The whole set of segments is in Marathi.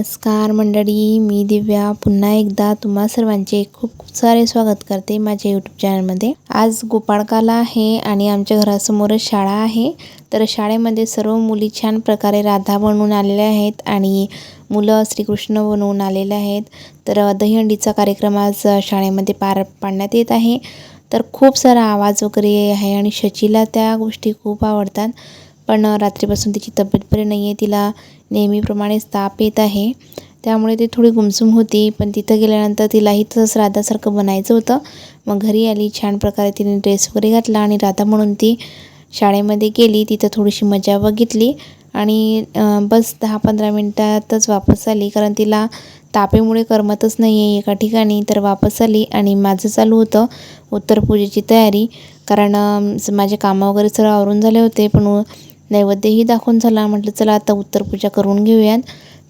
नमस्कार मंडळी मी दिव्या. पुन्हा एकदा तुम्हा सर्वांचे खूप सारे स्वागत करते माझ्या यूट्यूब चॅनलमध्ये आज गोपाळकाला आहे आणि आमच्या घरासमोरच शाळा आहे. तर शाळेमध्ये सर्व मुली छान प्रकारे राधा बनवून आलेल्या आहेत आणि मुलं श्रीकृष्ण बनवून आलेले आहेत. तर दहीहंडीचा कार्यक्रम आज शाळेमध्ये पार पाडण्यात येत आहे. तर खूप सारा आवाज वगैरे आहे आणि शचीला त्या गोष्टी खूप आवडतात. पण रात्रीपासून तिची तब्येत बरी नाही आहे तिला नेहमीप्रमाणेच ताप येत आहे. त्यामुळे ती थोडी गुमसुम होती. पण तिथं गेल्यानंतर तिलाही तसंच राधासारखं बनायचं होतं. मग घरी आली छान प्रकारे तिने ड्रेस वगैरे घातला आणि राधा म्हणून ती शाळेमध्ये गेली. तिथं थोडीशी मजा बघितली आणि बस दहा पंधरा मिनटातच वापस आली. कारण तिला तापेमुळे करमतच नाही आहे एका ठिकाणी. तर वापस आली आणि माझं चालू होतं उत्तर पूजेची तयारी. कारण माझे कामं वगैरे सर्व आवरून झाले होते. पण नैवेद्यही दाखवून झाला. म्हटलं चला आता उत्तरपूजा करून घेऊयात.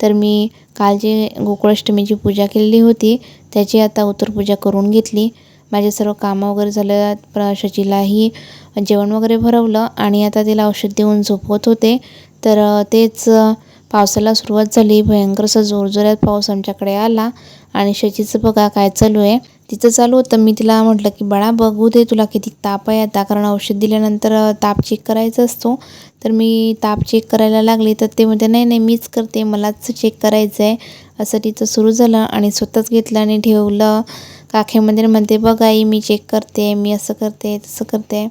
तर मी काल जी गोकुळाष्टमीची पूजा केलेली होती त्याची आता उत्तरपूजा करून घेतली. माझे सर्व कामं वगैरे झालं प्र शचीलाही जेवण वगैरे भरवलं आणि आता तिला औषध देऊन झोपवत होते. तर तेच पावसाला सुरुवात झाली. भयंकर असा जोरजोरात पाऊस आमच्याकडे आला आणि शचीचं बघा काय चालू आहे. तिचं चालू होतं. मी तिला म्हटलं की बाळा बघू दे तुला किती ताप आहे आता कारण औषध दिल्यानंतर ताप चेक करायचा असतो. तर मी ताप चेक करायला लागली. तर ते म्हणते नाही नाही मीच करते मलाच चेक करायचं आहे. असं तिचं सुरू झालं आणि स्वतःच घेतलं आणि ठेवलं. काखेमध्ये म्हणते बघ आई मी चेक करते मी असं करते तसं करते.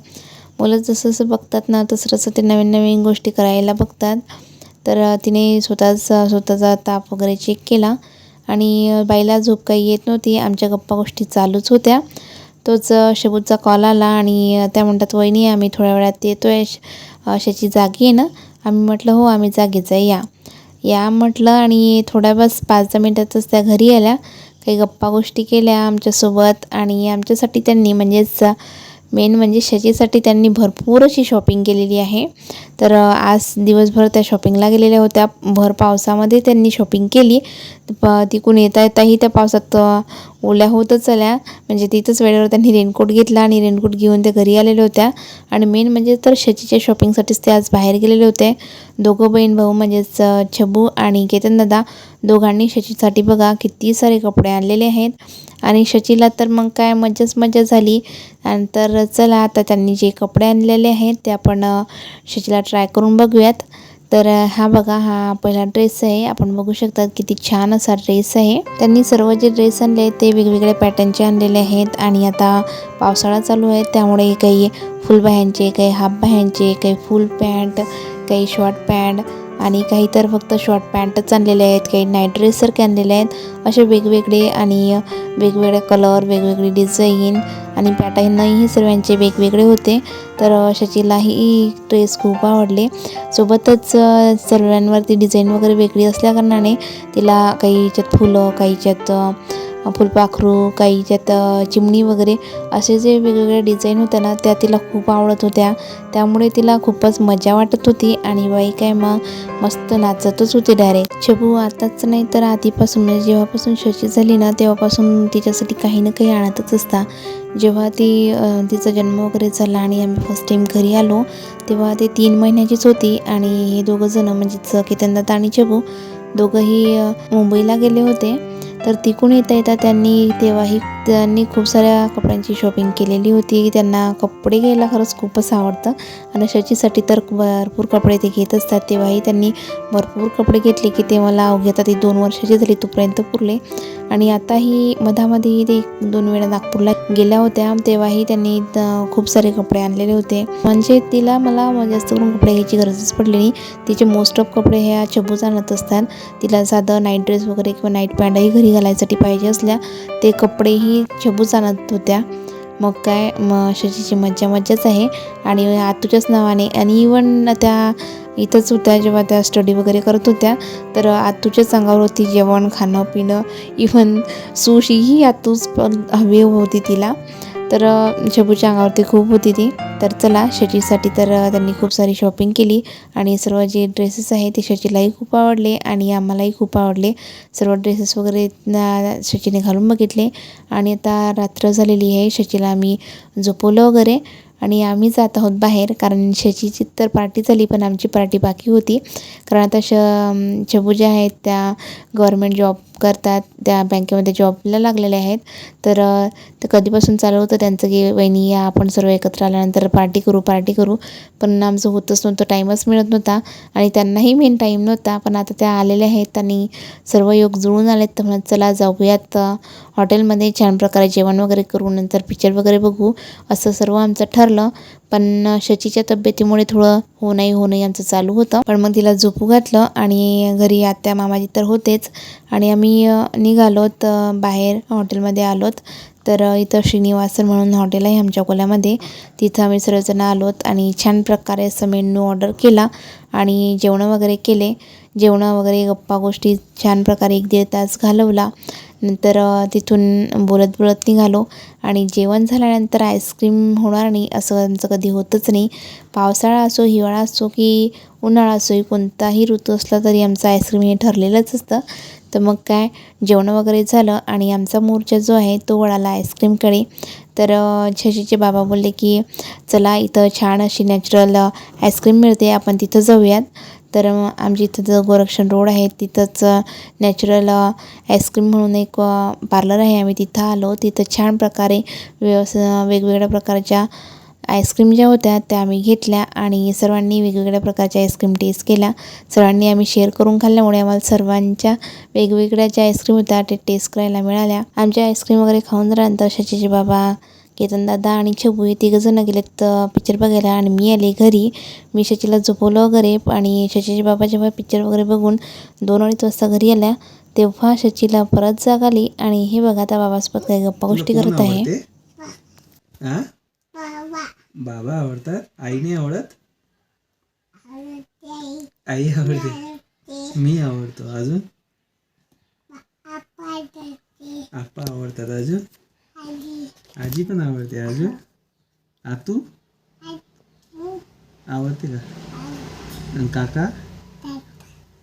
मुलं जसं जसं बघतात ना तसं तसं ते नवीन नवीन गोष्टी करायला बघतात. तर तिने स्वतःच स्वतःचा ताप वगैरे चेक केला. आणि बाईला झोप काही येत नव्हती. आमच्या गप्पा गोष्टी चालूच होत्या. तोच शेबूतचा कॉल आला आणि त्या म्हणतात वहिनी आम्ही थोड्या वेळात येतो आहे अशाची जागी आहे ना? आम्ही म्हटलं हो आम्ही जागीच आहे. या. या म्हटलं आणि थोड्या बस पाच दहा मिनटातच त्या घरी आल्या. काही गप्पा गोष्टी केल्या आमच्यासोबत आणि आमच्यासाठी त्यांनी म्हणजेच मेन म्हणजे शचीसाठी त्यांनी भरपूर अशी शॉपिंग केलेली आहे. तर आज दिवसभर त्या शॉपिंगला गेलेल्या होत्या. भर पावसामध्ये त्यांनी शॉपिंग केली. प तिकून येता येताही त्या पावसात ओल्या होतच आल्या. म्हणजे तिथंच वेळेवर त्यांनी रेनकोट घेतला आणि रेनकोट घेऊन त्या घरी आलेल्या होत्या. आणि मेन म्हणजे तर शचीच्या शॉपिंगसाठीच ते आज बाहेर गेलेले होते. दोघं बहीण भाऊ म्हणजेच छबू आणि केतन दादा दोघांनी शचीसाठी बघा किती सारे कपडे आणलेले आहेत. आणि शचीला तर मग काय मजाच मजा झाली. आणि तर चला आता त्यांनी जे कपडे आणलेले आहेत ते आपण शचीला ट्राय करून बघूयात. तर हा बघा हा पहिला ड्रेस आहे. आपण बघू शकतात किती छान असा ड्रेस आहे. त्यांनी सर्व जे ड्रेस आणले आहेत ते वेगवेगळ्या पॅटर्नचे आणलेले आहेत. आणि आता पावसाळा चालू आहे त्यामुळे काही फुलबाह्यांचे काही हाफ बाह्यांचे काही फुल पॅन्ट काही शॉर्ट पॅन्ट आणि काही तर फक्त शॉर्ट पॅन्टच आणलेले आहेत. काही नाईट ड्रेससारखे आणलेले आहेत. असे वेगवेगळे आणि वेगवेगळे कलर वेगवेगळे डिझाईन आणि पॅटर्नही सर्वांचे वेगवेगळे होते. तर शचीलाही ड्रेस खूप आवडले. सोबतच सर्वांवरती डिझाईन वगैरे वेगळी असल्याकारणाने तिला काही याच्यात फुलं काही याच्यात फुलपाखरू काही ज्यात चिमणी वगैरे असे जे वेगवेगळे डिझाईन होत्या ना त्या तिला खूप आवडत होत्या. त्यामुळे तिला खूपच मजा वाटत होती आणि बाई काय मग मस्त नाचतच होती डायरेक्ट शबू आताच नाही तर आधीपासून म्हणजे जेव्हापासून शशी झाली ना तेव्हापासून तिच्यासाठी काही ना काही आणतच असता. जेव्हा ती तिचा जन्म वगैरे झाला आणि आम्ही फर्स्ट टाईम घरी आलो तेव्हा ते तीन महिन्याचीच होती आणि हे दोघंजणं म्हणजेच केतनदात आणि चबू दोघंही मुंबईला गेले होते. तर तिकून येता येता त्यांनी तेव्हाही त्यांनी खूप साऱ्या कपड्यांची शॉपिंग केलेली होती. त्यांना कपडे घ्यायला खरंच खूपच आवडतं. आणि शचीसाठी तर भरपूर कपडे ते घेत असतात. तेव्हाही त्यांनी भरपूर कपडे घेतले की ते मला अवघ्या ती दोन वर्षाची झाली तोपर्यंत पुरले. आणि आताही मधामध्येही ते दोन वेळा नागपूरला गेल्या होत्या. तेव्हाही त्यांनी खूप सारे कपडे आणलेले होते. म्हणजे तिला मला जास्त करून कपडे घ्यायची गरजच पडली नाही. तिचे मोस्ट ऑफ कपडे ह्या चबूज आणत असतात. तिला साधं नाईट ड्रेस वगैरे किंवा नाईट पॅन्टही घरी घालायसाठी पाहिजे असल्या ते कपडेही छबूच आणत होत्या. मग काय मग शशीची मज्जा मज्जाच आहे. आणि आतूच्याच नावाने आणि इवन त्या इथंच होत्या जेव्हा त्या स्टडी वगैरे करत होत्या तर आतूच्याच अंगावर होती जेवण खाणं पिणं इवन सुशीही आतूच हवी होती तिला. तर शबूच्या अंगावरती खूप होती ती. तर चला शचीसाठी तर त्यांनी खूप सारी शॉपिंग केली आणि सर्व जे ड्रेसेस आहे ते शचीलाही खूप आवडले आणि आम्हालाही खूप आवडले. सर्व ड्रेसेस वगैरे शचीने घालून बघितले आणि आता रात्र झालेली आहे. शचीला आम्ही झोपवलं वगैरे आणि आम्ही जात आहोत बाहेर कारण शचीची तर पार्टी झाली पण आमची पार्टी बाकी होती. कारण आता श शबू ज्या आहेत त्या गव्हर्मेंट जॉब करतात त्या बँकेमध्ये जॉबला लागलेल्या आहेत. तर ते कधीपासून चालू होतं त्यांचं की वहिनी या आपण सर्व एकत्र आल्यानंतर पार्टी करू पार्टी करू. पण आमचं होतच नव्हतं टाईमच मिळत नव्हता. आणि त्यांनाही मेन टाईम नव्हता. पण आता त्या आलेल्या आहेत आणि सर्व योग जुळून आलेत. तर म्हणत चला जाऊयात हॉटेलमध्ये छान प्रकारे जेवण वगैरे करू नंतर पिक्चर वगैरे बघू. असं सर्व आमचं ठरलं. पण शचीच्या तब्येतीमुळे थोडं हो नाही हो नाही आमचं चालू होतं. पण मग तिला झोपू घातलं आणि घरी आत्या मामाजी तर होतेच. आणि आम्ही निघालोत बाहेर हॉटेलमध्ये आलोत. तर इथं श्रीनिवासन म्हणून हॉटेल आहे आमच्या अकोल्यामध्ये. तिथं आम्ही सर्वजण आलोत आणि छान प्रकारे असं मेनू ऑर्डर केला आणि जेवणं वगैरे केले. जेवणं वगैरे गप्पा गोष्टी छान प्रकारे एक दीड तास घालवला. नंतर तिथून बोलत बोलत निघालो आणि जेवण झाल्यानंतर आईस्क्रीम होणार नाही असं आमचं कधी होतच नाही. पावसाळा असो हिवाळा असो की उन्हाळा असो कोणताही ऋतू असला तरी आमचं आईस्क्रीम हे ठरलेलंच असतं. तर मग काय जेवण वगैरे झालं आणि आमचा मोर्चा जो आहे तो वळाला आईस्क्रीमकडे तर झशीचे शशीचे बाबा बोलले की चला इथं छान अशी नॅचरल आईस्क्रीम मिळते आपण तिथं जाऊयात. तर आमच्या इथं जो गोरक्षण रोड आहे तिथंच नॅचरल आईस्क्रीम म्हणून एक पार्लर आहे. आम्ही तिथं आलो. तिथं छान प्रकारे व्यवस वेगवेगळ्या प्रकारच्या आईस्क्रीम ज्या होत्या त्या आम्ही घेतल्या आणि सर्वांनी वेगवेगळ्या प्रकारच्या आईस्क्रीम टेस्ट केल्या. सर्वांनी आम्ही शेअर करून खाल्ल्यामुळे आम्हाला सर्वांच्या वेगवेगळ्या ज्या आईस्क्रीम होत्या ते टेस्ट करायला मिळाल्या. आमच्या आईस्क्रीम वगैरे खाऊन झाल्यानंतर शशीचे बाबा केतन दादा आणि छबू हे तिघंजणं गेलेत पिक्चर बघायला आणि मी आले घरी. मी शशीला झोपवलं वगैरे आणि शशीचे बाबा जेव्हा पिक्चर वगैरे बघून दोन अडीच वाजता घरी आल्या तेव्हा शशीला परत जाग आली आणि हे बघा आता बाबासोबत काही गप्पा गोष्टी करत आहे? बाबा आवडतात? आई नाही आवडत. आई आवडते. मी आवडतो. अजून? आप्पा आवडतात. अजून? आजी. पण आवडते. अजून? आतू? आवडते का? आणि काका?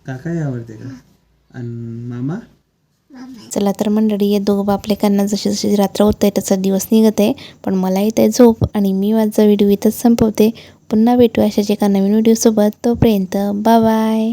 काकाही आवडते का? आणि मामा? चला तर मंडळी हे दोघं बापलेकांना जशी जशी रात्र होत आहे तसा दिवस निघत आहे. पण मला येते झोप आणि मी माझा व्हिडिओ इथंच संपवते. पुन्हा भेटू अशाच एका नवीन व्हिडिओसोबत. तोपर्यंत बाय